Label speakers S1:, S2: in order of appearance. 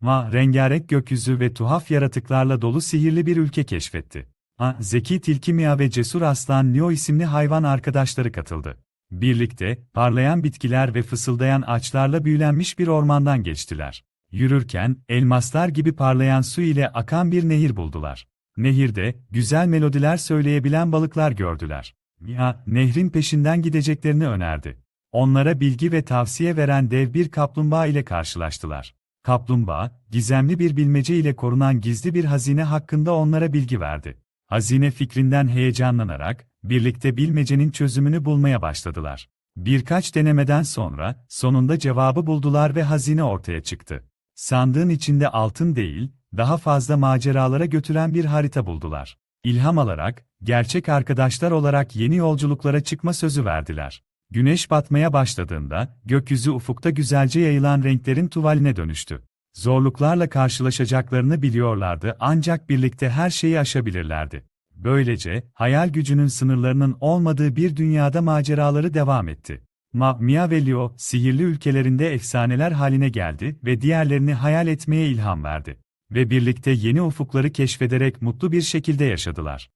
S1: Ma, rengarenk gökyüzü ve tuhaf yaratıklarla dolu sihirli bir ülke keşfetti. A, zeki tilki Mia ve cesur aslan Leo isimli hayvan arkadaşları katıldı. Birlikte, parlayan bitkiler ve fısıldayan ağaçlarla büyülenmiş bir ormandan geçtiler. Yürürken, elmaslar gibi parlayan su ile akan bir nehir buldular. Nehirde, güzel melodiler söyleyebilen balıklar gördüler. Mia, nehrin peşinden gideceklerini önerdi. Onlara bilgi ve tavsiye veren dev bir kaplumbağa ile karşılaştılar. Kaplumbağa, gizemli bir bilmece ile korunan gizli bir hazine hakkında onlara bilgi verdi. Hazine fikrinden heyecanlanarak, birlikte bilmecenin çözümünü bulmaya başladılar. Birkaç denemeden sonra, sonunda cevabı buldular ve hazine ortaya çıktı. Sandığın içinde altın değil, daha fazla maceralara götüren bir harita buldular. İlham alarak, gerçek arkadaşlar olarak yeni yolculuklara çıkma sözü verdiler. Güneş batmaya başladığında, gökyüzü ufukta güzelce yayılan renklerin tuvaline dönüştü. Zorluklarla karşılaşacaklarını biliyorlardı ancak birlikte her şeyi aşabilirlerdi. Böylece, hayal gücünün sınırlarının olmadığı bir dünyada maceraları devam etti. Ma, Mia ve Leo, sihirli ülkelerinde efsaneler haline geldi ve diğerlerini hayal etmeye ilham verdi. Ve birlikte yeni ufukları keşfederek mutlu bir şekilde yaşadılar.